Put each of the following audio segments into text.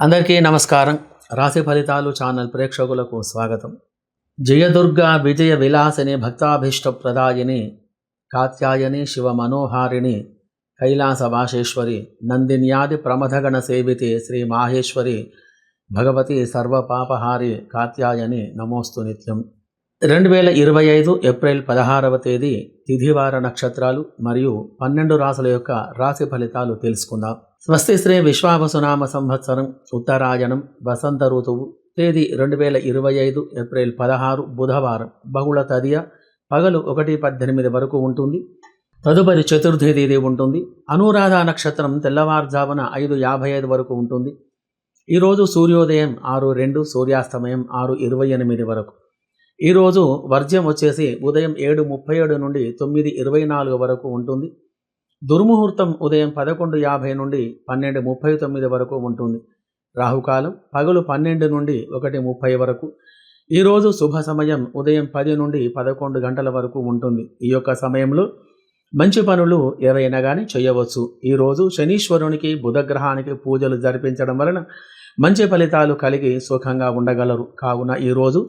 అందరికీ నమస్కారం. రాశి ఫలితాలు ఛానల్ ప్రేక్షకులకు స్వాగతం. జయదుర్గ విజయ విలాసిని భక్తాభీష్ట ప్రదాయిని కాత్యాయని శివ మనోహారిణి కైలాస వాసేశ్వరి నందిన్యాది ప్రమథగణ సేవితి శ్రీ మాహేశ్వరి భగవతి సర్వపాపహారి కాత్యాయని నమోస్తు నిత్యం. రెండు వేల ఇరవై ఐదు ఏప్రిల్ పదహారవ తేదీ తిథివార నక్షత్రాలు మరియు పన్నెండు రాసుల యొక్క రాశి ఫలితాలు తెలుసుకుందాం. స్వస్తి శ్రీ విశ్వావసునామ సంవత్సరం ఉత్తరాయణం వసంత ఋతువు తేదీ రెండు వేల ఇరవై ఐదు ఏప్రిల్ పదహారు బుధవారం. బహుళ తదియ పగలు ఒకటి పద్దెనిమిది వరకు ఉంటుంది. తదుపరి చతుర్థి తేదీ ఉంటుంది. అనురాధ నక్షత్రం తెల్లవారుజామున ఐదు యాభై ఐదు వరకు ఉంటుంది. ఈరోజు సూర్యోదయం ఆరు రెండు సూర్యాస్తమయం ఆరు ఇరవై ఎనిమిది వరకు. ఈరోజు వర్జ్యం వచ్చేసి ఉదయం ఏడు ముప్పై ఏడు నుండి తొమ్మిది ఇరవై నాలుగు వరకు ఉంటుంది. దుర్ముహూర్తం ఉదయం పదకొండు యాభై నుండి పన్నెండు ముప్పై తొమ్మిది వరకు ఉంటుంది. రాహుకాలం పగలు పన్నెండు నుండి ఒకటి ముప్పై వరకు. ఈరోజు శుభ సమయం ఉదయం పది నుండి పదకొండు గంటల వరకు ఉంటుంది. ఈ యొక్క సమయంలో మంచి పనులు ఏవైనా కానీ చేయవచ్చు. ఈరోజు శనీశ్వరునికి బుధగ్రహానికి పూజలు జరిపించడం వలన మంచి ఫలితాలు కలిగి సుఖంగా ఉండగలరు. కావున ఈరోజు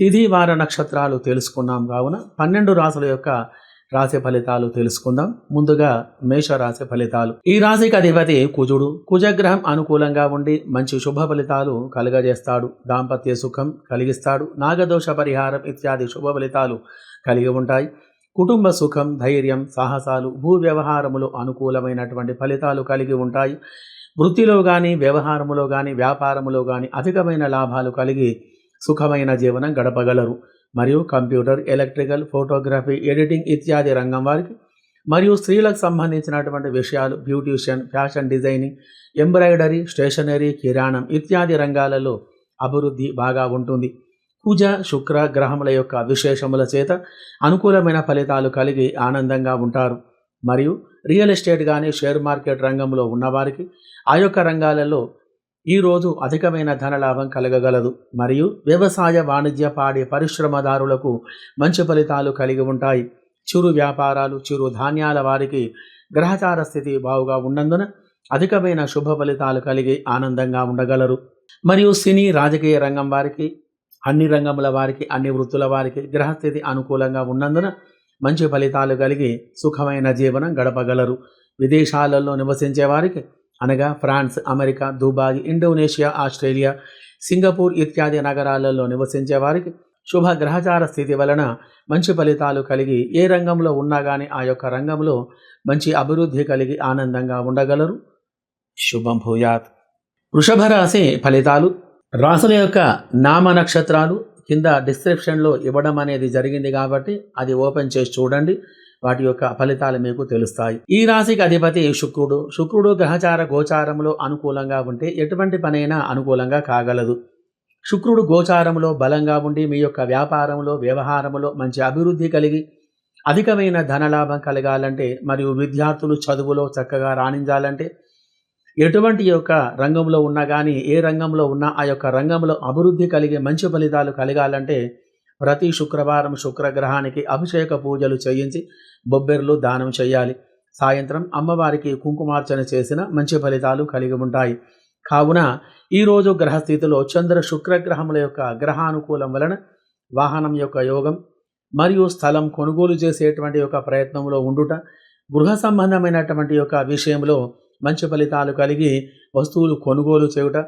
తిథి వార నక్షత్రాలు తెలుసుకున్నాం కావున పన్నెండు రాసుల యొక్క రాశి ఫలితాలు తెలుసుకుందాం. ముందుగా మేష రాశి ఫలితాలు. ఈ రాశికి అధిపతి కుజుడు. కుజగ్రహం అనుకూలంగా ఉండి మంచి శుభ ఫలితాలు కలుగజేస్తాడు. దాంపత్య సుఖం కలిగిస్తాడు. నాగదోష పరిహారం ఇత్యాది శుభ ఫలితాలు కలిగి ఉంటాయి. కుటుంబ సుఖం ధైర్యం సాహసాలు భూ వ్యవహారములు అనుకూలమైనటువంటి ఫలితాలు కలిగి ఉంటాయి. వృత్తిలో కానీ వ్యవహారములో కానీ వ్యాపారములో కానీ అధికమైన లాభాలు కలిగి సుఖమైన జీవనం గడపగలరు. మరియు కంప్యూటర్ ఎలక్ట్రికల్ ఫోటోగ్రఫీ ఎడిటింగ్ ఇత్యాది రంగం వారికి మరియు స్త్రీలకు సంబంధించినటువంటి విషయాలు beautician fashion designing embroidery stationery కిరాణం ఇత్యాది రంగాలలో అభివృద్ధి బాగా ఉంటుంది. కుజ శుక్ర గ్రహముల యొక్క విశేషముల చేత అనుకూలమైన ఫలితాలు కలిగి ఆనందంగా ఉంటారు. మరియు రియల్ ఎస్టేట్ కానీ షేర్ మార్కెట్ రంగంలో ఉన్నవారికి ఆ యొక్క రంగాలలో ఈరోజు అధికమైన ధనలాభం కలగగలదు. మరియు వ్యవసాయ వాణిజ్య పాడి పరిశ్రమదారులకు మంచి ఫలితాలు కలిగి ఉంటాయి. చిరు వ్యాపారాలు చిరు ధాన్యాల వారికి గ్రహచార స్థితి బావుగా ఉన్నందున అధికమైన శుభ ఫలితాలు కలిగి ఆనందంగా ఉండగలరు. మరియు సినీ రాజకీయ రంగం వారికి అన్ని రంగముల వారికి అన్ని వృత్తుల వారికి గ్రహస్థితి అనుకూలంగా ఉన్నందున మంచి ఫలితాలు కలిగి సుఖమైన జీవనం గడపగలరు. విదేశాలలో నివసించే వారికి అనగా France America Dubai Indonesia Australia Singapore ఇత్యాది నగరాలలో నివసించే వారికి శుభ గ్రహచార స్థితి వలన మంచి ఫలితాలు కలిగి ఏ రంగంలో ఉన్నా కానీ ఆ యొక్క రంగంలో మంచి అభివృద్ధి కలిగి ఆనందంగా ఉండగలరు. శుభం భూయాత్. వృషభ రాశి ఫలితాలు. రాసుల యొక్క నామ నక్షత్రాలు కింద డిస్క్రిప్షన్లో ఇవ్వడం అనేది జరిగింది కాబట్టి అది ఓపెన్ చేసి చూడండి. వాటి యొక్క ఫలితాలు మీకు తెలుస్తాయి. ఈ రాశికి అధిపతి శుక్రుడు. శుక్రుడు గ్రహచార గోచారంలో అనుకూలంగా ఉంటే ఎటువంటి పనైనా అనుకూలంగా కాగలదు. శుక్రుడు గోచారంలో బలంగా ఉండి మీ యొక్క వ్యాపారంలో వ్యవహారంలో మంచి అభివృద్ధి కలిగి అధికమైన ధనలాభం కలగాలంటే మరియు విద్యార్థులు చదువులో చక్కగా రాణించాలంటే ఎటువంటి యొక్క రంగంలో ఉన్నా కానీ ఏ రంగంలో ఉన్నా ఆ యొక్క రంగంలో అభివృద్ధి కలిగి మంచి ఫలితాలు కలగాలంటే ప్రతి శుక్రవారం శుక్రగ్రహానికి అభిషేక పూజలు చేయించి బొబ్బెర్లు దానం చేయాలి. సాయంత్రం అమ్మవారికి కుంకుమార్చన చేసిన మంచి ఫలితాలు కలిగి ఉంటాయి. కావున ఈరోజు గ్రహస్థితిలో చంద్ర శుక్రగ్రహముల యొక్క గ్రహానుకూలం వలన వాహనం యొక్క యోగం మరియు స్థలం కొనుగోలు చేసేటువంటి యొక్క ప్రయత్నంలో ఉండుట గృహ సంబంధమైనటువంటి యొక్క విషయంలో మంచి ఫలితాలు కలిగి వస్తువులు కొనుగోలు చేయుట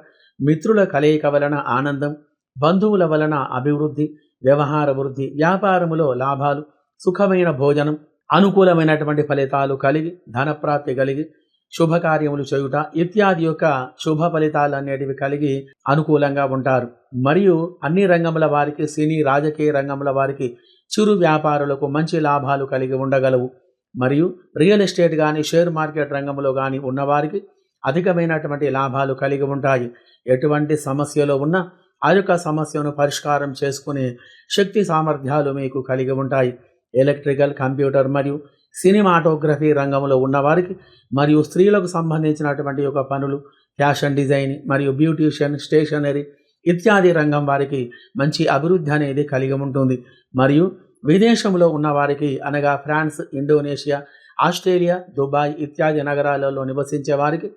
మిత్రుల కలయిక వలన ఆనందం బంధువుల వలన అభివృద్ధి వ్యవహార వృద్ధి వ్యాపారములో లాభాలు సుఖమైన భోజనం అనుకూలమైనటువంటి ఫలితాలు కలిగి ధనప్రాప్తి కలిగి శుభకార్యములు చేయుట ఇత్యాది యొక్క శుభ ఫలితాలు అనేటివి కలిగి అనుకూలంగా ఉంటారు. మరియు అన్ని రంగముల వారికి సినీ రాజకీయ రంగముల వారికి చిరు వ్యాపారులకు మంచి లాభాలు కలిగి ఉండగలవు. మరియు రియల్ ఎస్టేట్ కానీ షేర్ మార్కెట్ రంగంలో కానీ ఉన్నవారికి అధికమైనటువంటి లాభాలు కలిగి ఉంటాయి. ఎటువంటి సమస్యలో ఉన్నా ఆ యొక్క సమస్యను పరిష్కారం చేసుకునే శక్తి సామర్థ్యాలు మీకు కలిగి ఉంటాయి. ఎలక్ట్రికల్ కంప్యూటర్ మరియు సినిమాటోగ్రఫీ రంగంలో ఉన్నవారికి మరియు స్త్రీలకు సంబంధించినటువంటి యొక్క పనులు ఫ్యాషన్ డిజైన్ మరియు బ్యూటీషియన్ స్టేషనరీ ఇత్యాది రంగం వారికి మంచి అభివృద్ధి అనేది కలిగి ఉంటుంది. మరియు విదేశంలో ఉన్నవారికి అనగా ఫ్రాన్స్ ఇండోనేషియా ఆస్ట్రేలియా దుబాయ్ ఇత్యాది నగరాలలో నివసించే వారికి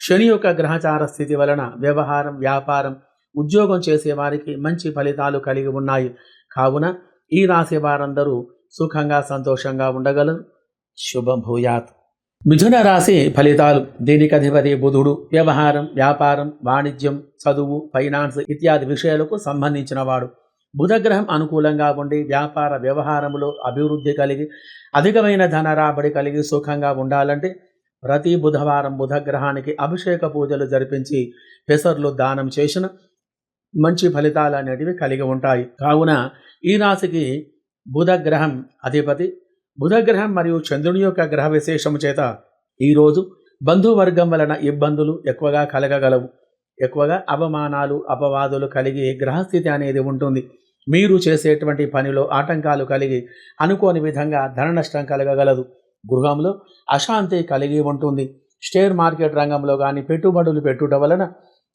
శని యొక్క గ్రహచార స్థితి వలన వ్యవహారం వ్యాపారం ఉద్యోగం చేసే వారికి మంచి ఫలితాలు కలిగి ఉన్నాయి. కావున ఈ రాశి వారందరూ సుఖంగా సంతోషంగా ఉండగలరు. శుభం భూయాత్. మిథున రాశి ఫలితాలు. దీనికి అధిపతి బుధుడు. వ్యవహారం వ్యాపారం వాణిజ్యం చదువు ఫైనాన్స్ ఇత్యాది విషయాలకు సంబంధించినవాడు బుధగ్రహం అనుకూలంగా ఉండి వ్యాపార వ్యవహారంలో అభివృద్ధి కలిగి అధికమైన ధన రాబడి కలిగి సుఖంగా ఉండాలంటే ప్రతి బుధవారం బుధగ్రహానికి అభిషేక పూజలు జరిపించి పెసర్లు దానం చేసిన మంచి ఫలితాలు అనేటివి కలిగి ఉంటాయి. కావున ఈ రాశికి బుధగ్రహం అధిపతి. బుధగ్రహం మరియు చంద్రుని యొక్క గ్రహ విశేషము చేత ఈరోజు బంధువర్గం వలన ఇబ్బందులు ఎక్కువగా కలగగలవు. ఎక్కువగా అవమానాలు అపవాదులు కలిగి గ్రహస్థితి అనేది ఉంటుంది. మీరు చేసేటువంటి పనిలో ఆటంకాలు కలిగి అనుకోని విధంగా ధన నష్టం కలగగలదు. గృహంలో అశాంతి కలిగి ఉంటుంది. షేర్ మార్కెట్ రంగంలో కానీ పెట్టుబడులు పెట్టుట వలన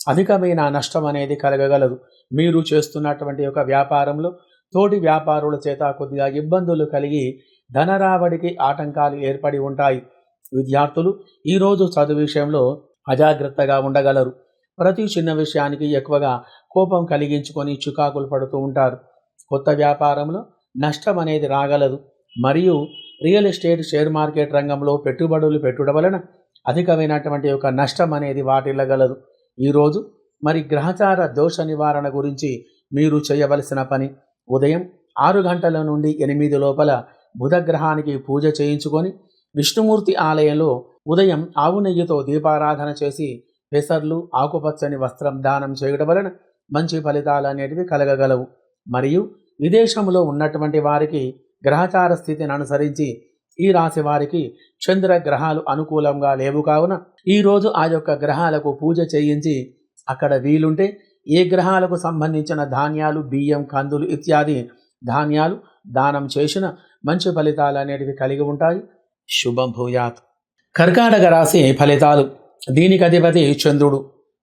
అధికమైన నష్టం అనేది కలగగలదు. మీరు చేస్తున్నటువంటి ఒక వ్యాపారంలో తోటి వ్యాపారుల చేత కొద్దిగా ఇబ్బందులు కలిగి ధన రాబడికి ఆటంకాలు ఏర్పడి ఉంటాయి. విద్యార్థులు ఈరోజు చదువు విషయంలో అజాగ్రత్తగా ఉండగలరు. ప్రతి చిన్న విషయానికి ఎక్కువగా కోపం కలిగించుకొని చికాకులు పడుతూ ఉంటారు. కొత్త వ్యాపారంలో నష్టం అనేది రాగలదు. మరియు రియల్ ఎస్టేట్ షేర్ మార్కెట్ రంగంలో పెట్టుబడులు పెట్టుట వలన అధికమైనటువంటి ఒక నష్టం అనేది వాటిల్లగలదు. ఈరోజు మరి గ్రహచార దోష నివారణ గురించి మీరు చేయవలసిన పని. ఉదయం ఆరు గంటల నుండి ఎనిమిది లోపల బుధగ్రహానికి పూజ చేయించుకొని విష్ణుమూర్తి ఆలయంలో ఉదయం ఆవు నెయ్యితో దీపారాధన చేసి పెసర్లు ఆకుపచ్చని వస్త్రం దానం చేయడం వలన మంచి ఫలితాలు అనేటివి కలగగలవు. మరియు విదేశంలో ఉన్నటువంటి వారికి గ్రహచార స్థితిని అనుసరించి ఈ రాశి వారికి చంద్ర గ్రహాలు అనుకూలంగా లేవు కావున ఈరోజు ఆ యొక్క గ్రహాలకు పూజ చేయించి అక్కడ వీలుంటే ఏ గ్రహాలకు సంబంధించిన ధాన్యాలు బియ్యం కందులు ఇత్యాది ధాన్యాలు దానం చేసిన మంచి ఫలితాలు అనేటివి కలిగి ఉంటాయి. శుభం భూయాత్. కర్కాటక రాశి ఫలితాలు. దీనికి అధిపతి చంద్రుడు.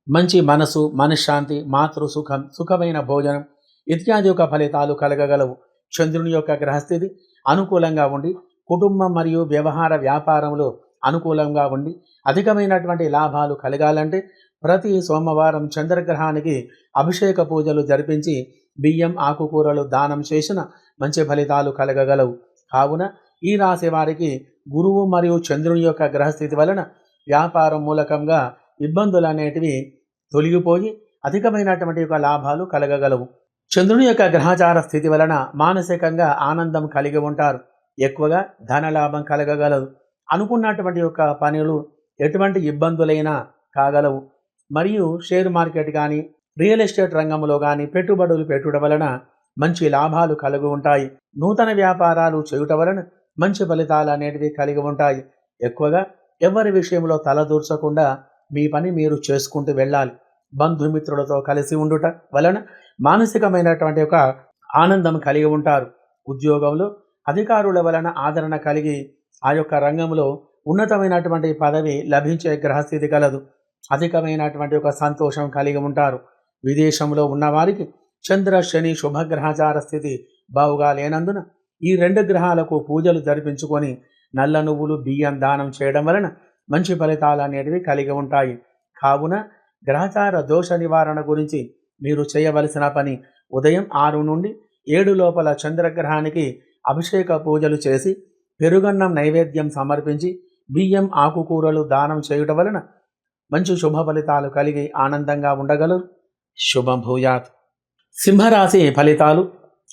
మంచి మనసు మనశ్శాంతి మాతృ సుఖం సుఖమైన భోజనం ఇత్యాది యొక్క ఫలితాలు కలగగలవు. చంద్రుని యొక్క గ్రహస్థితి అనుకూలంగా ఉండి కుటుంబం మరియు వ్యవహార వ్యాపారంలో అనుకూలంగా ఉండి అధికమైనటువంటి లాభాలు కలగాలంటే ప్రతి సోమవారం చంద్రగ్రహానికి అభిషేక పూజలు జరిపించి బియ్యం ఆకుకూరలు దానం చేసిన మంచి ఫలితాలు కలగగలవు. కావున ఈ రాశి వారికి గురువు మరియు చంద్రుని యొక్క గ్రహస్థితి వలన వ్యాపారం మూలకంగా ఇబ్బందులు అనేటివి తొలగిపోయి అధికమైనటువంటి యొక్క లాభాలు కలగగలవు. చంద్రుని యొక్క గ్రహచార స్థితి వలన మానసికంగా ఆనందం కలిగి ఉంటారు. ఎక్కువగా ధన లాభం కలగగలదు. అనుకున్నటువంటి యొక్క పనులు ఎటువంటి ఇబ్బందులైనా కాగలవు. మరియు షేర్ మార్కెట్ కానీ రియల్ ఎస్టేట్ రంగంలో కానీ పెట్టుబడులు పెట్టుట వలన మంచి లాభాలు కలిగి ఉంటాయి. నూతన వ్యాపారాలు చేయుట వలన మంచి ఫలితాలు అనేటివి కలిగి ఉంటాయి. ఎక్కువగా ఎవరి విషయంలో తలదూర్చకుండా మీ పని మీరు చేసుకుంటూ వెళ్ళాలి. బంధుమిత్రులతో కలిసి ఉండుట వలన మానసికమైనటువంటి ఒక ఆనందం కలిగి ఉంటారు. ఉద్యోగంలో అధికారుల వలన ఆదరణ కలిగి ఆ యొక్క రంగంలో ఉన్నతమైనటువంటి పదవి లభించే గ్రహస్థితి కలదు. అధికమైనటువంటి ఒక సంతోషం కలిగి ఉంటారు. విదేశంలో ఉన్నవారికి చంద్ర శని శుభగ్రహచార స్థితి బావుగా లేనందున ఈ రెండు గ్రహాలకు పూజలు జరిపించుకొని నల్ల నువ్వులు బియ్యం దానం చేయడం వలన మంచి ఫలితాలు అనేటివి కలిగి ఉంటాయి. కావున గ్రహచార దోష నివారణ గురించి మీరు చేయవలసిన పని ఉదయం ఆరు నుండి ఏడు లోపల చంద్రగ్రహానికి అభిషేక పూజలు చేసి పెరుగన్నం నైవేద్యం సమర్పించి బియ్యం ఆకుకూరలు దానం చేయుట వలన మంచి శుభ ఫలితాలు కలిగి ఆనందంగా ఉండగలరు. శుభం భూయాత్ సింహరాశి ఫలితాలు.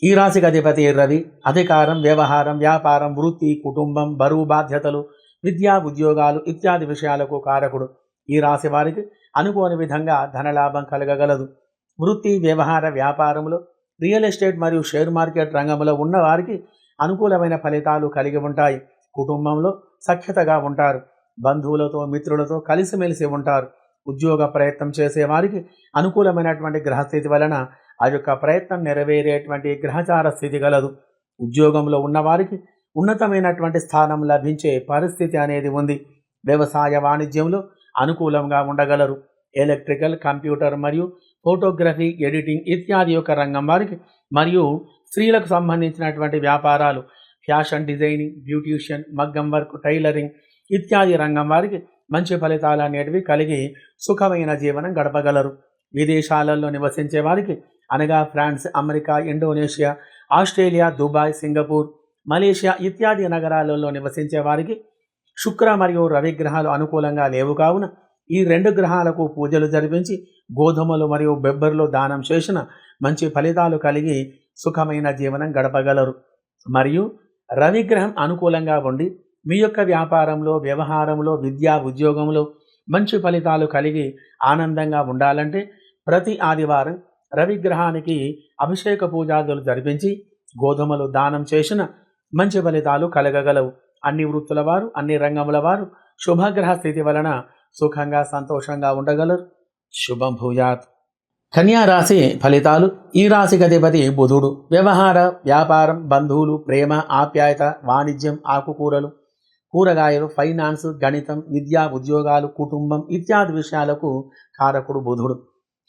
ఈ రాశికి అధిపతి రవి. అధికారం వ్యవహారం వ్యాపారం వృత్తి కుటుంబం బరువు బాధ్యతలు విద్యా ఉద్యోగాలు ఇత్యాది విషయాలకు కారకుడు. ఈ రాశి వారికి అనుకోని విధంగా ధనలాభం కలగగలదు. వృత్తి వ్యవహార వ్యాపారంలో రియల్ ఎస్టేట్ మరియు షేర్ మార్కెట్ రంగంలో ఉన్న వారికి అనుకూలమైన ఫలితాలు కలిగి ఉంటాయి. కుటుంబంలో సఖ్యతగా ఉంటారు. బంధువులతో మిత్రులతో కలిసిమెలిసి ఉంటారు. ఉద్యోగ ప్రయత్నం చేసే వారికి అనుకూలమైనటువంటి గ్రహస్థితి వలన ఆ యొక్క ప్రయత్నం నెరవేరేటువంటి గ్రహచార స్థితి గలదు. ఉద్యోగంలో ఉన్నవారికి ఉన్నతమైనటువంటి స్థానం లభించే పరిస్థితి అనేది ఉంది. వ్యవసాయ వాణిజ్యంలో అనుకూలంగా ఉండగలరు. ఎలక్ట్రికల్ కంప్యూటర్ మరియు ఫోటోగ్రఫీ ఎడిటింగ్ ఇత్యాది యొక్క రంగం వారికి మరియు స్త్రీలకు సంబంధించినటువంటి వ్యాపారాలు ఫ్యాషన్ డిజైనింగ్ బ్యూటీషియన్ మగ్గం వర్క్ టైలరింగ్ ఇత్యాది రంగం వారికి మంచి ఫలితాలు అనేటివి కలిగి సుఖమైన జీవనం గడపగలరు. విదేశాలలో నివసించే వారికి అనగా France America Indonesia Australia Dubai Singapore Malaysia ఇత్యాది నగరాలలో నివసించే వారికి శుక్ర మరియు రవి గ్రహాలు అనుకూలంగా లేవు కావున ఈ రెండు గ్రహాలకు పూజలు జరిపించి గోధుమలు మరియు బెబ్బర్లు దానం చేసిన మంచి ఫలితాలు కలిగి సుఖమైన జీవనం గడపగలరు. మరియు రవిగ్రహం అనుకూలంగా ఉండి మీ యొక్క వ్యాపారంలో వ్యవహారంలో విద్యా ఉద్యోగంలో మంచి ఫలితాలు కలిగి ఆనందంగా ఉండాలంటే ప్రతి ఆదివారం రవిగ్రహానికి అభిషేక పూజాదులు జరిపించి గోధుమలు దానం చేసిన మంచి ఫలితాలు కలగగలవు. అన్ని వృత్తుల వారు అన్ని రంగముల వారు శుభగ్రహ స్థితి వలన సుఖంగా సంతోషంగా ఉండగలరు. శుభం భూయాత్. కన్యా రాశి ఫలితాలు ఈ రాశి గతిపతి బుధుడు. వ్యవహార వ్యాపారం బంధువులు ప్రేమ ఆప్యాయత వాణిజ్యం ఆకుకూరలు కూరగాయలు ఫైనాన్స్ గణితం విద్యా ఉద్యోగాలు కుటుంబం ఇత్యాది విషయాలకు కారకుడు బుధుడు.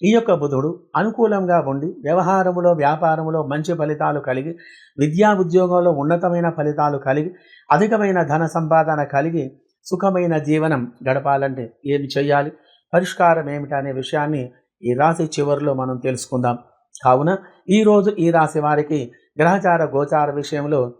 ఈ యొక్క బుధుడు అనుకూలంగా ఉండి వ్యవహారములో వ్యాపారములో మంచి ఫలితాలు కలిగి విద్యా ఉద్యోగంలో ఉన్నతమైన ఫలితాలు కలిగి అధికమైన ధన సంపాదన కలిగి సుఖమైన జీవనం గడపాలంటే ఏమి చేయాలి? పరిష్కారం ఏమిటనే విషయాన్ని ఈ రాశి చివరిలో మనం తెలుసుకుందాం. కావున ఈరోజు ఈ రాశి వారికి గ్రహచార గోచార విషయంలో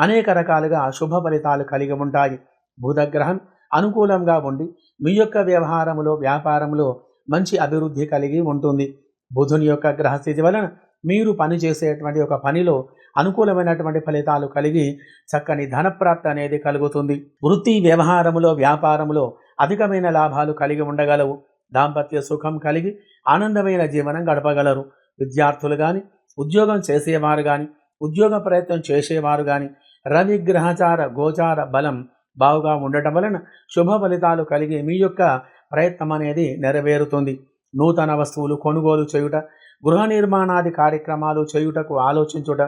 అనేక రకాలుగా శుభ ఫలితాలు కలిగి ఉంటాయి. బుధగ్రహం అనుకూలంగా ఉండి మీ యొక్క వ్యవహారములో వ్యాపారంలో మంచి అభివృద్ధి కలిగి ఉంటుంది. బుధుని యొక్క గ్రహస్థితి వలన మీరు పని చేసేటువంటి ఒక పనిలో అనుకూలమైనటువంటి ఫలితాలు కలిగి చక్కని ధనప్రాప్తి అనేది కలుగుతుంది. వృత్తి వ్యవహారములో వ్యాపారంలో అధికమైన లాభాలు కలిగి ఉండగలవు. దాంపత్య సుఖం కలిగి ఆనందమైన జీవనం గడపగలరు. విద్యార్థులు కానీ ఉద్యోగం చేసేవారు కానీ ఉద్యోగ ప్రయత్నం చేసేవారు కానీ రవి గ్రహచార గోచార బలం బావుగా ఉండటం వలన శుభ ఫలితాలు కలిగి మీ యొక్క ప్రయత్నం అనేది నెరవేరుతుంది. నూతన వస్తువులు కొనుగోలు చేయుట గృహ నిర్మాణాది కార్యక్రమాలు చేయుటకు ఆలోచించుట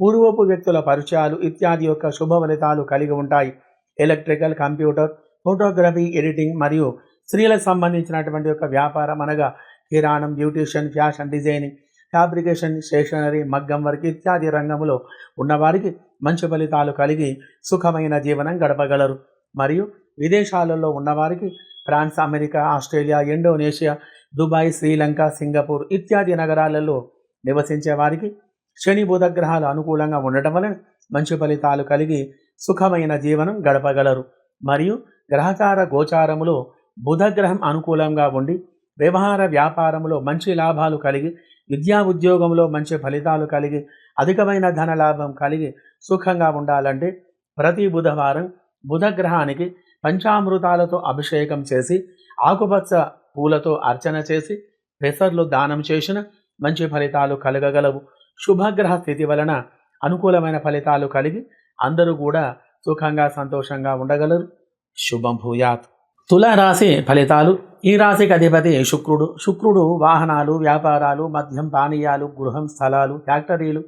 పూర్వపు వ్యక్తుల పరిచయాలు ఇత్యాది యొక్క శుభ ఫలితాలు కలిగి ఉంటాయి. ఎలక్ట్రికల్ కంప్యూటర్ ఫోటోగ్రఫీ ఎడిటింగ్ మరియు స్త్రీలకు సంబంధించినటువంటి యొక్క వ్యాపారం అనగా కిరాణం beautician fashion designing fabrication stationery మగ్గం వర్క్ ఇత్యాది రంగంలో ఉన్నవారికి మంచి ఫలితాలు కలిగి సుఖమైన జీవనం గడపగలరు. మరియు విదేశాలలో ఉన్నవారికి France America Australia Indonesia Dubai Sri Lanka Singapore ఇత్యాది నగరాలలో నివసించే వారికి శని బుధ గ్రహాలు అనుకూలంగా ఉండటం వలన మంచి ఫలితాలు కలిగి సుఖమైన జీవనం గడపగలరు. మరియు గ్రహచార గోచారములో బుధగ్రహం అనుకూలంగా ఉండి వ్యవహార వ్యాపారంలో మంచి లాభాలు కలిగి విద్యా ఉద్యోగంలో మంచి ఫలితాలు కలిగి అధికమైన ధన లాభం కలిగి సుఖంగా ఉండాలంటే ప్రతి బుధవారం బుధగ్రహానికి పంచామృతాలతో అభిషేకం చేసి ఆకుపచ్చ పూలతో అర్చన చేసి పెసర్లు దానం చేసిన మంచి ఫలితాలు కలగగలవు. శుభగ్రహ స్థితి వలన అనుకూలమైన ఫలితాలు కలిగి అందరూ కూడా సుఖంగా సంతోషంగా ఉండగలరు. శుభం భూయాత్. తులారాశి ఫలితాలు ఈ రాశికి అధిపతి శుక్రుడు. శుక్రుడు వాహనాలు వ్యాపారాలు మద్యం పానీయాలు గృహం స్థలాలు ఫ్యాక్టరీలు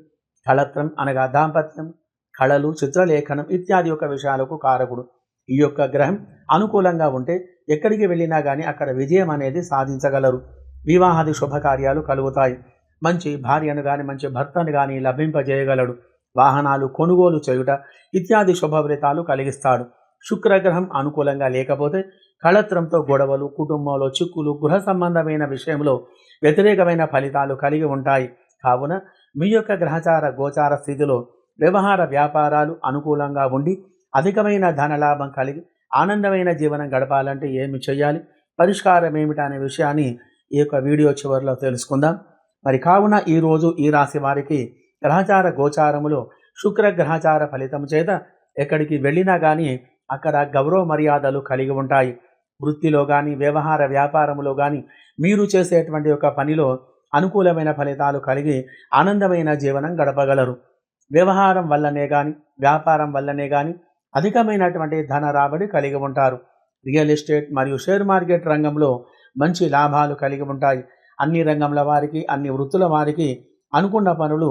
కళత్రం అనగా దాంపత్యం కళలు చిత్రలేఖనం ఇత్యాది యొక్క విషయాలకు కారకుడు. ఈ యొక్క గ్రహం అనుకూలంగా ఉంటే ఎక్కడికి వెళ్ళినా కానీ అక్కడ విజయం అనేది సాధించగలరు. వివాహాది శుభకార్యాలు కలుగుతాయి. మంచి భార్యను కానీ మంచి భర్తను కానీ లభింపజేయగలడు. వాహనాలు కొనుగోలు చేయుట ఇత్యాది శుభ ఫలితాలు కలిగిస్తాడు. శుక్రగ్రహం అనుకూలంగా లేకపోతే కళత్రంతో గొడవలు కుటుంబంలో చిక్కులు గృహ సంబంధమైన విషయంలో వ్యతిరేకమైన ఫలితాలు కలిగి ఉంటాయి. కావున మీ యొక్క గ్రహచార గోచార స్థితిలో వ్యవహార వ్యాపారాలు అనుకూలంగా ఉండి అధికమైన ధనలాభం కలిగి ఆనందమైన జీవనం గడపాలంటే ఏమి చేయాలి? పరిష్కారం ఏమిటి అనే విషయాన్ని ఈ యొక్క వీడియో చివరిలో తెలుసుకుందాం. మరి కావున ఈరోజు ఈ రాశి వారికి గ్రహచార గోచారములో శుక్ర గ్రహచార ఫలితం చేత ఎక్కడికి వెళ్ళినా కానీ అక్కడ గౌరవ మర్యాదలు కలిగి ఉంటాయి. వృత్తిలో కానీ వ్యవహార వ్యాపారములో కానీ మీరు చేసేటువంటి ఒక పనిలో అనుకూలమైన ఫలితాలు కలిగి ఆనందమైన జీవనం గడపగలరు. వ్యవహారం వల్లనే కానీ వ్యాపారం వల్లనే కానీ అధికమైనటువంటి ధన రాబడి కలిగి ఉంటారు. రియల్ ఎస్టేట్ మరియు షేర్ మార్కెట్ రంగంలో మంచి లాభాలు కలిగి ఉంటాయి. అన్ని రంగంల వారికి అన్ని వృత్తుల వారికి అనుకున్న పనులు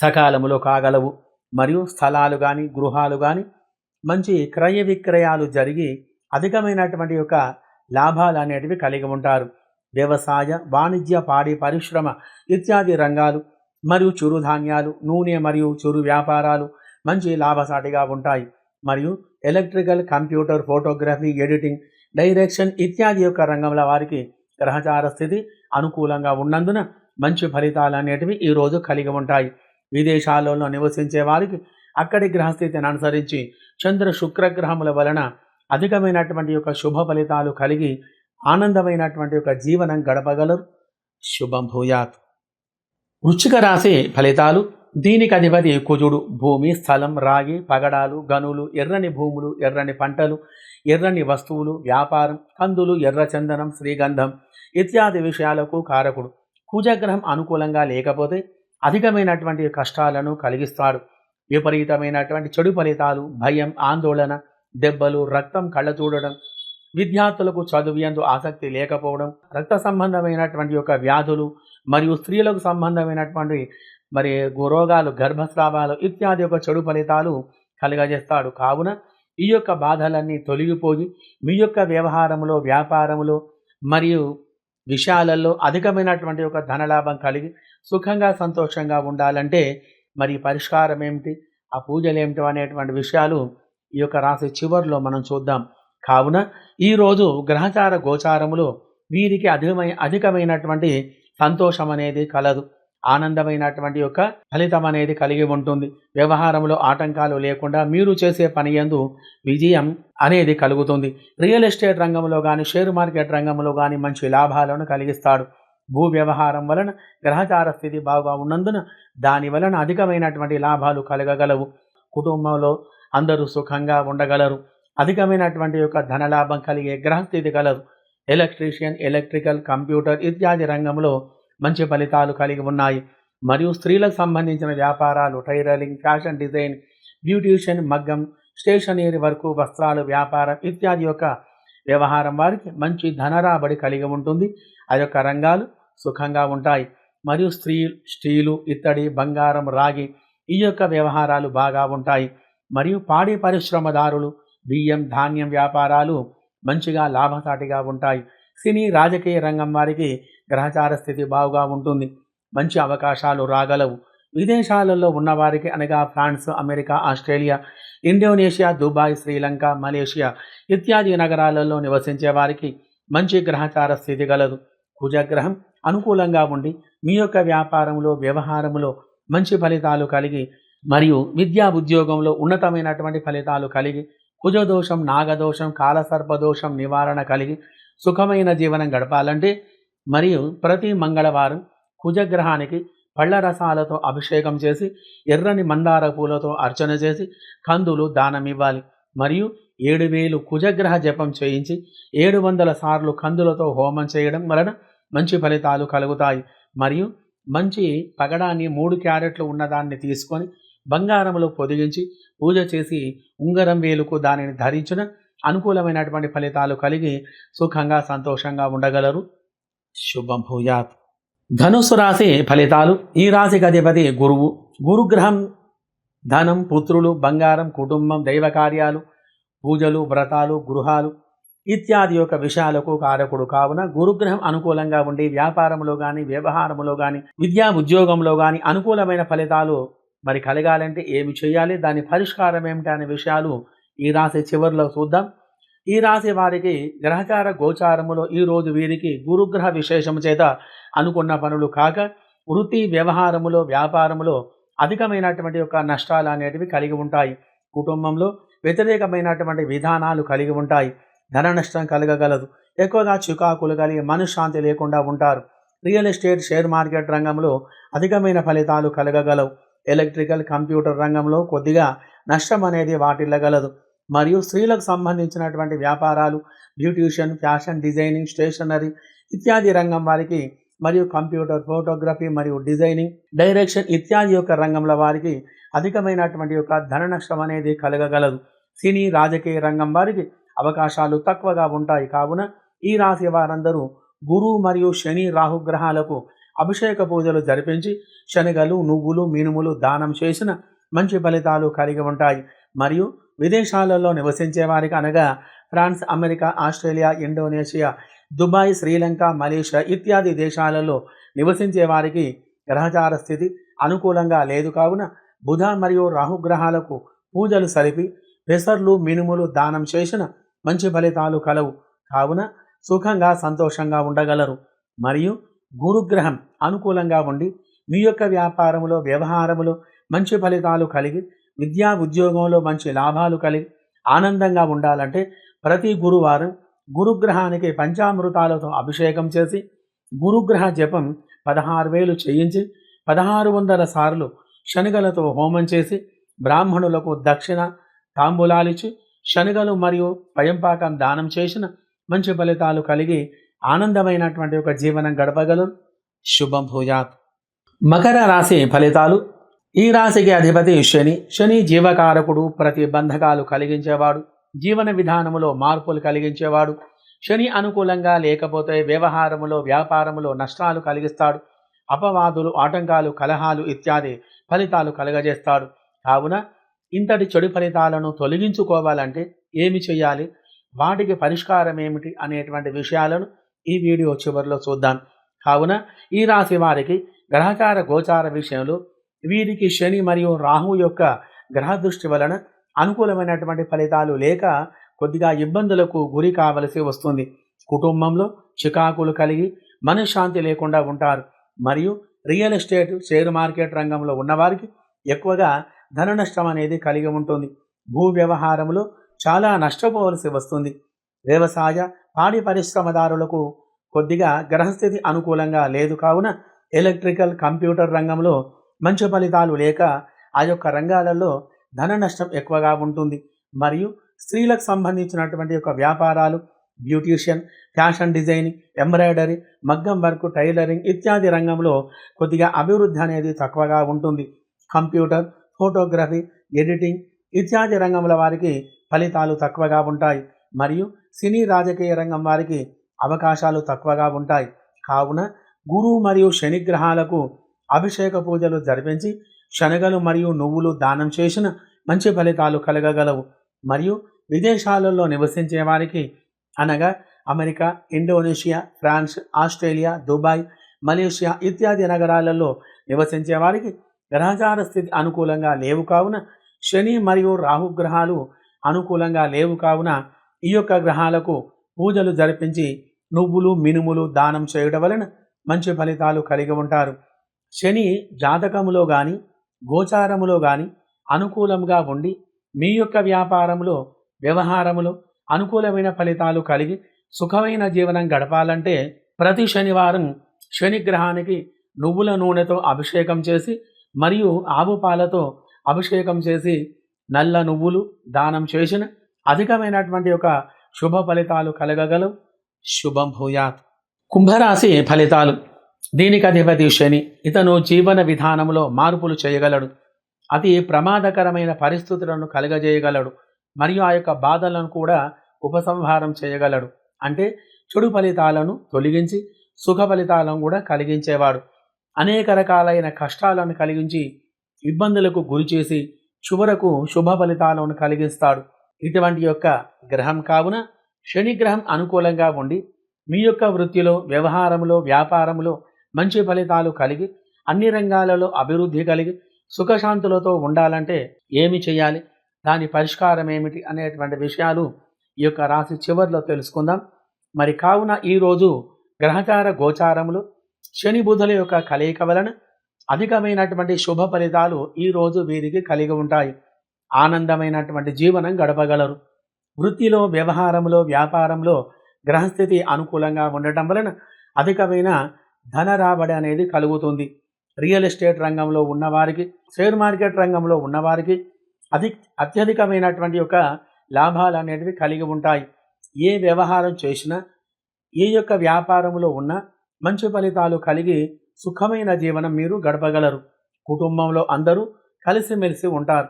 సకాలములో కాగలవు. మరియు స్థలాలు కానీ గృహాలు కానీ మంచి క్రయ విక్రయాలు జరిగి అధికమైనటువంటి యొక్క లాభాలు అనేటివి కలిగి ఉంటారు. వ్యవసాయ వాణిజ్య పాడి పరిశ్రమ ఇత్యాది రంగాలు మరియు చిరుధాన్యాలు నూనె మరియు చిరు వ్యాపారాలు మంచి లాభసాటిగా ఉంటాయి. మరియు electrical computer photography editing direction ఇత్యాది యొక్క రంగంలో వారికి గ్రహచార స్థితి అనుకూలంగా ఉన్నందున మంచి ఫలితాలు అనేటివి ఈరోజు కలిగి ఉంటాయి. విదేశాలలో నివసించే వారికి అక్కడి గ్రహస్థితిని అనుసరించి చంద్ర శుక్రగ్రహముల వలన అధికమైనటువంటి యొక్క శుభ ఫలితాలు కలిగి ఆనందమైనటువంటి యొక్క జీవనం గడపగలరు. శుభం భూయాత్. వృచ్చిక రాశి ఫలితాలు. దీనికి అధిపతి కుజుడు. భూమి స్థలం రాగి పగడాలు గనులు ఎర్రని భూములు ఎర్రని పంటలు ఎర్రని వస్తువులు వ్యాపారం కందులు ఎర్ర చందనం శ్రీగంధం ఇత్యాది విషయాలకు కారకుడు. కుజగ్రహం అనుకూలంగా లేకపోతే అధికమైనటువంటి కష్టాలను కలిగిస్తాడు. విపరీతమైనటువంటి చెడు ఫలితాలు భయం ఆందోళన దెబ్బలు రక్తం కళ్ళ చూడడం విద్యార్థులకు చదువు ఆసక్తి లేకపోవడం రక్త సంబంధమైనటువంటి యొక్క వ్యాధులు మరియు స్త్రీలకు సంబంధమైనటువంటి మరి రోగాలు గర్భస్రావాలు ఇత్యాది యొక్క చెడు ఫలితాలు కలుగజేస్తాడు. కావున ఈ యొక్క బాధలన్నీ తొలగిపోయి మీ యొక్క వ్యవహారంలో వ్యాపారంలో మరియు విషయాలలో అధికమైనటువంటి ఒక ధనలాభం కలిగి సుఖంగా సంతోషంగా ఉండాలంటే మరి పరిష్కారం ఏమిటి ఆ పూజలు ఏమిటి అనేటువంటి విషయాలు ఈ యొక్క రాశి చివరిలో మనం చూద్దాం. కావున ఈరోజు గ్రహచార గోచారములో వీరికి అధికమై అధికమైనటువంటి సంతోషం అనేది కలదు. ఆనందమైనటువంటి యొక్క ఫలితం అనేది కలిగి ఉంటుంది. వ్యవహారంలో ఆటంకాలు లేకుండా మీరు చేసే పని యందు విజయం అనేది కలుగుతుంది. రియల్ ఎస్టేట్ రంగంలో కానీ షేర్ మార్కెట్ రంగంలో కానీ మంచి లాభాలను కలిగిస్తాడు. భూ వ్యవహారం వలన గ్రహచార స్థితి బాగా ఉన్నందున దాని వలన అధికమైనటువంటి లాభాలు కలగగలవు. కుటుంబంలో అందరూ సుఖంగా ఉండగలరు. అధికమైనటువంటి యొక్క ధనలాభం కలిగే గ్రహస్థితి కలదు. ఎలక్ట్రీషియన్ ఎలక్ట్రికల్ కంప్యూటర్ ఇత్యాది రంగంలో మంచి ఫలితాలు కలిగి ఉన్నాయి. మరియు స్త్రీలకు సంబంధించిన వ్యాపారాలు టైలరింగ్ ఫ్యాషన్ డిజైన్ బ్యూటీషియన్ మగ్గం స్టేషనరీ వరకు వస్త్రాలు వ్యాపారం ఇత్యాది యొక్క వ్యవహారం వారికి మంచి ధనరాబడి కలిగి ఉంటుంది. ఆ యొక్క రంగాలు సుఖంగా ఉంటాయి. మరియు స్త్రీ స్టీలు ఇత్తడి బంగారం రాగి ఈ యొక్క వ్యవహారాలు బాగా ఉంటాయి. మరియు పాడి పరిశ్రమదారులు బియ్యం ధాన్యం వ్యాపారాలు మంచిగా లాభసాటిగా ఉంటాయి. సినీ రాజకీయ రంగం వారికి గ్రహచార స్థితి బాగుగా ఉంటుంది. మంచి అవకాశాలు రాగలవు. విదేశాలలో ఉన్నవారికి అనగా France America Australia Indonesia Dubai Sri Lanka Malaysia ఇత్యాది నగరాలలో నివసించే వారికి మంచి గ్రహచార స్థితి గలదు. కుజగ్రహం అనుకూలంగా ఉండి మీ యొక్క వ్యాపారంలో వ్యవహారంలో మంచి ఫలితాలు కలిగి మరియు విద్యా ఉద్యోగంలో ఉన్నతమైనటువంటి ఫలితాలు కలిగి కుజదోషం నాగదోషం కాలసర్పదోషం నివారణ కలిగి సుఖమైన జీవనం గడపాలంటే మరియు ప్రతి మంగళవారం కుజగ్రహానికి పళ్ళ రసాలతో అభిషేకం చేసి ఎర్రని మందార పూలతో అర్చన చేసి కందులు దానం ఇవ్వాలి. మరియు ఏడు వేలు కుజగ్రహ జపం చేయించి ఏడు వందల సార్లు కందులతో హోమం చేయడం వలన మంచి ఫలితాలు కలుగుతాయి. మరియు మంచి పగడాన్ని మూడు క్యారెట్లు ఉన్నదాన్ని తీసుకొని బంగారంలో పొదిగించి పూజ చేసి ఉంగరం వేలుకు దానిని ధరించిన అనుకూలమైనటువంటి ఫలితాలు కలిగి సుఖంగా సంతోషంగా ఉండగలరు. శుభం భూయాత్ ధనుసు రాశి ఫలితాలు. ఈ రాశికి అధిపతి గురువు. గురుగ్రహం ధనం పుత్రులు బంగారం కుటుంబం దైవ కార్యాలు పూజలు వ్రతాలు గృహాలు ఇత్యాది యొక్క విషయాలకు కారకుడు. కావున గురుగ్రహం అనుకూలంగా ఉండి వ్యాపారంలో కానీ వ్యవహారంలో కానీ విద్యా ఉద్యోగంలో కానీ అనుకూలమైన ఫలితాలు మరి కలగాలంటే ఏమి చేయాలి? దాని పరిష్కారం ఏమిటి అనే విషయాలు ఈ రాశి చివరిలో చూద్దాం. ఈ రాశి వారికి గ్రహచార గోచారములో ఈ రోజు వీరికి గురుగ్రహ విశేషము చేత అనుకున్న పనులు కాక వృత్తి వ్యవహారములో వ్యాపారములో అధికమైనటువంటి యొక్క నష్టాలు అనేటివి కలిగి ఉంటాయి. కుటుంబంలో వ్యతిరేకమైనటువంటి విధానాలు కలిగి ఉంటాయి. ధన నష్టం కలగగలదు. ఎక్కువగా చికాకులు కలిగి మనశ్శాంతి లేకుండా ఉంటారు. రియల్ ఎస్టేట్ షేర్ మార్కెట్ రంగంలో అధికమైన ఫలితాలు కలగగలవు. ఎలక్ట్రికల్ కంప్యూటర్ రంగంలో కొద్దిగా నష్టం అనేది వాటిల్లగలదు. మరియు స్త్రీలకు సంబంధించినటువంటి వ్యాపారాలు బ్యూటిషియన్ ఫ్యాషన్ డిజైనింగ్ స్టేషనరీ ఇత్యాది రంగం వారికి మరియు కంప్యూటర్ ఫోటోగ్రఫీ మరియు డిజైనింగ్ డైరెక్షన్ ఇత్యాది యొక్క రంగంలో వారికి అధికమైనటువంటి యొక్క ధన నష్టం అనేది కలగగలదు. సినీ రాజకీయ రంగం వారికి అవకాశాలు తక్కువగా ఉంటాయి. కావున ఈ రాశి వారందరూ గురు మరియు శని రాహుగ్రహాలకు అభిషేక పూజలు జరిపించి శనగలు నువ్వులు మినుములు దానం చేసిన మంచి ఫలితాలు కలిగి ఉంటాయి. మరియు విదేశాలలో నివసించే వారికి అనగా France America Australia Indonesia Dubai Sri Lanka Malaysia ఇత్యాది దేశాలలో నివసించే వారికి గ్రహచార స్థితి అనుకూలంగా లేదు. కావున బుధ మరియు రాహుగ్రహాలకు పూజలు సరిపి పెసర్లు మినుములు దానం చేసిన మంచి ఫలితాలు కలవు. కావున సుఖంగా సంతోషంగా ఉండగలరు. మరియు గురుగ్రహం అనుకూలంగా ఉండి మీ యొక్క వ్యాపారములో వ్యవహారములో మంచి ఫలితాలు కలిగి విద్యా ఉద్యోగంలో మంచి లాభాలు కలిగి ఆనందంగా ఉండాలంటే ప్రతి గురువారం గురుగ్రహానికి పంచామృతాలతో అభిషేకం చేసి గురుగ్రహ జపం పదహారు వేలు చేయించి పదహారు వందల సార్లు శనగలతో హోమం చేసి బ్రాహ్మణులకు దక్షిణ తాంబూలాలిచ్చి శనగలు మరియు పయంపాకం దానం చేసిన మంచి ఫలితాలు కలిగి ఆనందమైనటువంటి ఒక జీవనం గడపగలరు. శుభం భూయాత్. మకర రాశి ఫలితాలు. ఈ రాశికి అధిపతి శని. శని జీవకారకుడు ప్రతిబంధకాలు కలిగించేవాడు. జీవన విధానములో మార్పులు కలిగించేవాడు. శని అనుకూలంగా లేకపోతే వ్యవహారములో వ్యాపారములో నష్టాలు కలిగిస్తాడు. అపవాదులు ఆటంకాలు కలహాలు ఇత్యాది ఫలితాలు కలగజేస్తాడు. కావున ఇంతటి చెడు ఫలితాలను తొలగించుకోవాలంటే ఏమి చేయాలి? వాటికి పరిష్కారం ఏమిటి అనేటువంటి విషయాలను ఈ వీడియో చివరిలో చూద్దాం. కావున ఈ రాశి వారికి గ్రహచార గోచార విషయంలో వీరికి శని మరియు రాహు యొక్క గ్రహ దృష్టి వలన అనుకూలమైనటువంటి ఫలితాలు లేక కొద్దిగా ఇబ్బందులకు గురి కావలసి వస్తుంది. కుటుంబంలో చికాకులు కలిగి మనశ్శాంతి లేకుండా ఉంటారు. మరియు రియల్ ఎస్టేట్ షేర్ మార్కెట్ రంగంలో ఉన్నవారికి ఎక్కువగా ధన నష్టం అనేది కలిగి ఉంటుంది. భూ వ్యవహారంలో చాలా నష్టపోవలసి వస్తుంది. వ్యవసాయ పాడి పరిశ్రమదారులకు కొద్దిగా గ్రహస్థితి అనుకూలంగా లేదు. కావున ఎలక్ట్రికల్ కంప్యూటర్ రంగంలో మంచి ఫలితాలు లేక ఆ యొక్క రంగాలలో ధన నష్టం ఎక్కువగా ఉంటుంది. మరియు స్త్రీలకు సంబంధించినటువంటి యొక్క వ్యాపారాలు బ్యూటీషియన్ ఫ్యాషన్ డిజైనింగ్ ఎంబ్రాయిడరీ మగ్గం వర్క్ టైలరింగ్ ఇత్యాది రంగంలో కొద్దిగా అభివృద్ధి అనేది తక్కువగా ఉంటుంది. కంప్యూటర్ ఫోటోగ్రఫీ ఎడిటింగ్ ఇత్యాది రంగముల వారికి ఫలితాలు తక్కువగా ఉంటాయి. మరియు సినీ రాజకీయ రంగం వారికి అవకాశాలు తక్కువగా ఉంటాయి. కావున గురువు మరియు శని గ్రహాలకు అభిషేక పూజలు జరిపించి శనగలు మరియు నువ్వులు దానం చేసిన మంచి ఫలితాలు కలగగలవు. మరియు విదేశాలలో నివసించే వారికి అనగా America Indonesia France Australia Dubai Malaysia ఇత్యాది నగరాలలో నివసించే వారికి గ్రహచార స్థితి అనుకూలంగా లేవు. కావున శని మరియు రాహు గ్రహాలు అనుకూలంగా లేవు. కావున ఈ యొక్క గ్రహాలకు పూజలు జరిపించి నువ్వులు మినుములు దానం చేయడం వలన మంచి ఫలితాలు కలిగి ఉంటారు. శని జాతకములో కానీ గోచారములో కానీ అనుకూలంగా ఉండి మీ యొక్క వ్యాపారములో వ్యవహారములో అనుకూలమైన ఫలితాలు కలిగి సుఖమైన జీవనం గడపాలంటే ప్రతి శనివారం శని గ్రహానికి నువ్వుల నూనెతో అభిషేకం చేసి మరియు ఆవు పాలతో అభిషేకం చేసి నల్ల నువ్వులు దానం చేసిన అధికమైనటువంటి ఒక శుభ ఫలితాలు కలగగలవు. శుభం భూయాత్. కుంభరాశి ఫలితాలు. దీనికి అధిపతి శని. ఇతను జీవన విధానంలో మార్పులు చేయగలడు. అతి ప్రమాదకరమైన పరిస్థితులను కలగజేయగలడు. మరియు ఆ యొక్క బాధలను కూడా ఉపసంహారం చేయగలడు. అంటే చెడు ఫలితాలను తొలగించి సుఖ ఫలితాలను కూడా కలిగించేవాడు. అనేక రకాలైన కష్టాలను కలిగించి ఇబ్బందులకు గురి చేసి చివరకు శుభ ఫలితాలను కలిగిస్తాడు. ఇటువంటి యొక్క గ్రహం కావున శని గ్రహం అనుకూలంగా ఉండి మీ యొక్క వృత్తిలో వ్యవహారంలో వ్యాపారంలో మంచి ఫలితాలు కలిగి అన్ని రంగాలలో అభివృద్ధి కలిగి సుఖశాంతులతో ఉండాలంటే ఏమి చేయాలి? దాని పరిష్కారం ఏమిటి? అనేటువంటి విషయాలు ఈ యొక్క రాశి చివరిలో తెలుసుకుందాం. మరి కావున ఈరోజు గ్రహచార గోచారములు శని బుధుల యొక్క కలయిక వలన అధికమైనటువంటి శుభ ఫలితాలు ఈరోజు వీరికి కలిగి ఉంటాయి. ఆనందమైనటువంటి జీవనం గడపగలరు. వృత్తిలో వ్యవహారంలో వ్యాపారంలో గ్రహస్థితి అనుకూలంగా ఉండటం వలన అధికమైన ధన రాబడి అనేది కలుగుతుంది. రియల్ ఎస్టేట్ రంగంలో ఉన్నవారికి షేర్ మార్కెట్ రంగంలో ఉన్నవారికి అధి అత్యధికమైనటువంటి యొక్క లాభాలు అనేటివి కలిగి ఉంటాయి. ఏ వ్యవహారం చేసినా ఏ యొక్క వ్యాపారంలో ఉన్నా మంచి ఫలితాలు కలిగి సుఖమైన జీవనం మీరు గడపగలరు. కుటుంబంలో అందరూ కలిసిమెలిసి ఉంటారు.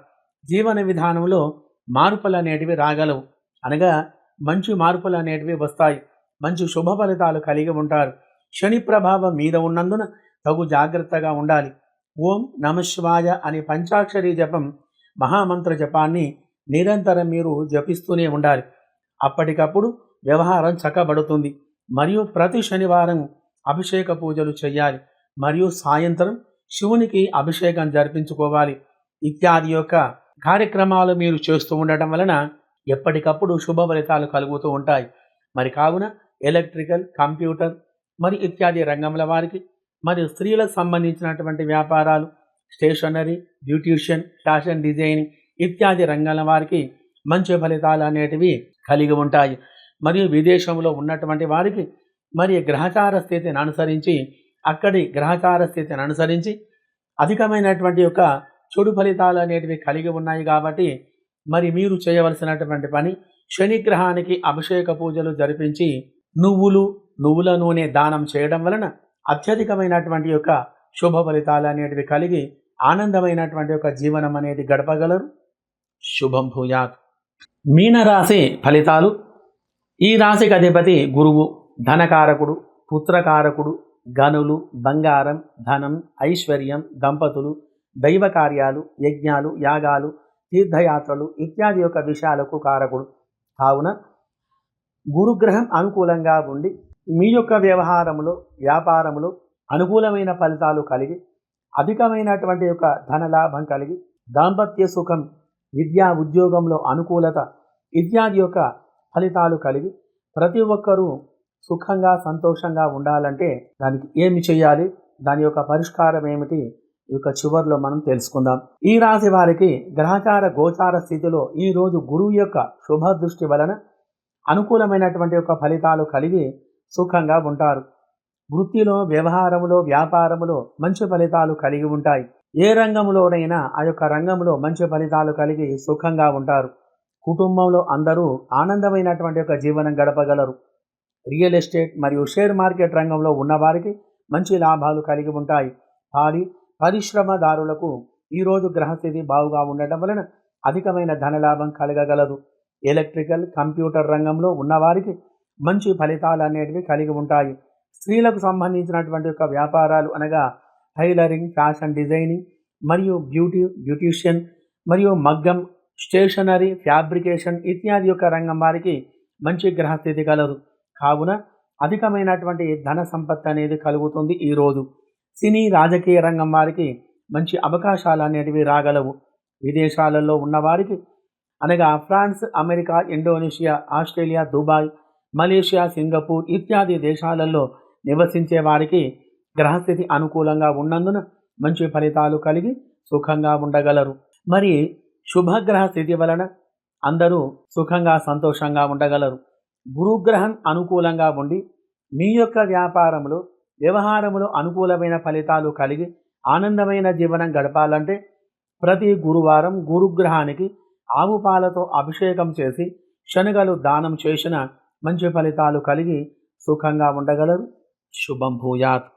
జీవన విధానంలో మార్పులు అనేటివి రాగలవు. అనగా మంచి మార్పులు అనేటివి వస్తాయి. మంచి శుభ ఫలితాలు కలిగి ఉంటారు. శని ప్రభావం మీద ఉన్నందున తగు జాగ్రత్తగా ఉండాలి. ఓం నమశివాయ అనే పంచాక్షరి జపం మహామంత్ర జపాన్ని నిరంతరం మీరు జపిస్తూనే ఉండాలి. అప్పటికప్పుడు వ్యవహారం చక్కబడుతుంది. మరియు ప్రతి శనివారం అభిషేక పూజలు చేయాలి మరియు సాయంత్రం శివునికి అభిషేకం జరిపించుకోవాలి. ఇత్యాది యొక్క కార్యక్రమాలు మీరు చేస్తూ ఉండటం వలన ఎప్పటికప్పుడు శుభ ఫలితాలు కలుగుతూ ఉంటాయి. మరి కావున ఎలక్ట్రికల్ కంప్యూటర్ మరి ఇత్యాది రంగంల వారికి మరియు స్త్రీలకు సంబంధించినటువంటి వ్యాపారాలు స్టేషనరీ బ్యూటీషియన్ ఫ్యాషన్ డిజైనింగ్ ఇత్యాది రంగాల వారికి మంచి ఫలితాలు అనేటివి కలిగి ఉంటాయి. మరియు విదేశంలో ఉన్నటువంటి వారికి మరి గ్రహచార స్థితిని అనుసరించి అక్కడి గ్రహచార స్థితిని అనుసరించి అధికమైనటువంటి యొక్క చెడు ఫలితాలు అనేటివి కలిగి ఉన్నాయి కాబట్టి మరి మీరు చేయవలసినటువంటి పని శనిగ్రహానికి అభిషేక పూజలు జరిపించి నువ్వులు నువ్వుల నూనె దానం చేయడం వలన అత్యధికమైనటువంటి యొక్క శుభ ఫలితాలు అనేటివి కలిగి ఆనందమైనటువంటి యొక్క జీవనం అనేది గడపగలరు. శుభం భూయాత్. మీనరాశి ఫలితాలు. ఈ రాశికి అధిపతి గురువు ధనకారకుడు పుత్రకారకుడు గనులు బంగారం ధనం ఐశ్వర్యం దంపతులు దైవ కార్యాలు యజ్ఞాలు యాగాలు తీర్థయాత్రలు ఇత్యాది యొక్క విషయాలకు కారకుడు. కావున గురుగ్రహం అనుకూలంగా ఉండి మీ యొక్క వ్యవహారములో వ్యాపారములో అనుకూలమైన ఫలితాలు కలిగి అధికమైనటువంటి యొక్క ధనలాభం కలిగి దాంపత్య సుఖం విద్యా ఉద్యోగంలో అనుకూలత ఇత్యాది యొక్క ఫలితాలు కలిగి ప్రతి ఒక్కరూ సుఖంగా సంతోషంగా ఉండాలంటే దానికి ఏమి చేయాలి? దాని యొక్క పరిష్కారం ఏమిటి? యొక్క చివరిలో మనం తెలుసుకుందాం. ఈ రాశి వారికి గ్రహచార గోచార స్థితిలో ఈ రోజు గురువు యొక్క శుభ దృష్టి వలన అనుకూలమైనటువంటి యొక్క ఫలితాలు కలిగి సుఖంగా ఉంటారు. వృత్తిలో వ్యవహారములో వ్యాపారములో మంచి ఫలితాలు కలిగి ఉంటాయి. ఏ రంగంలోనైనా ఆ యొక్క రంగంలో మంచి ఫలితాలు కలిగి సుఖంగా ఉంటారు. కుటుంబంలో అందరూ ఆనందమైనటువంటి యొక్క జీవనం గడపగలరు. రియల్ ఎస్టేట్ మరియు షేర్ మార్కెట్ రంగంలో ఉన్నవారికి మంచి లాభాలు కలిగి ఉంటాయి. పాడి పరిశ్రమదారులకు ఈరోజు గ్రహస్థితి బాగుగా ఉండటం వలన అధికమైన ధనలాభం కలగగలదు. ఎలక్ట్రికల్ కంప్యూటర్ రంగంలో ఉన్నవారికి మంచి ఫలితాలు అనేటివి కలిగి ఉంటాయి. స్త్రీలకు సంబంధించినటువంటి యొక్క వ్యాపారాలు అనగా టైలరింగ్ ఫ్యాషన్ డిజైనింగ్ మరియు బ్యూటీ బ్యూటీషియన్ మరియు మగ్గం స్టేషనరీ ఫ్యాబ్రికేషన్ ఇత్యాది యొక్క రంగం వారికి మంచి గ్రహస్థితి కలదు. కావున అధికమైనటువంటి ధన సంపత్తి అనేది కలుగుతుంది ఈరోజు సినీ రాజకీయ రంగం వారికి మంచి అవకాశాలు అనేటివి రాగలవు. విదేశాలలో ఉన్నవారికి అనగా France America Indonesia Australia Dubai Malaysia Singapore ఇత్యాది దేశాలలో నివసించే వారికి గ్రహస్థితి అనుకూలంగా ఉన్నందున మంచి ఫలితాలు కలిగి సుఖంగా ఉండగలరు. మరి శుభగ్రహ స్థితి వలన అందరూ సుఖంగా సంతోషంగా ఉండగలరు. గురుగ్రహం అనుకూలంగా ఉండి మీ యొక్క వ్యాపారంలో వ్యవహారములో అనుకూలమైన ఫలితాలు కలిగి ఆనందమైన జీవనం గడపాలంటే ప్రతి గురువారం గురుగ్రహానికి ఆవు పాలతో అభిషేకం చేసి శనగలు దానం చేసిన మంచి ఫలితాలు కలిగి సుఖంగా ఉండగలరు. శుభం భూయాత్.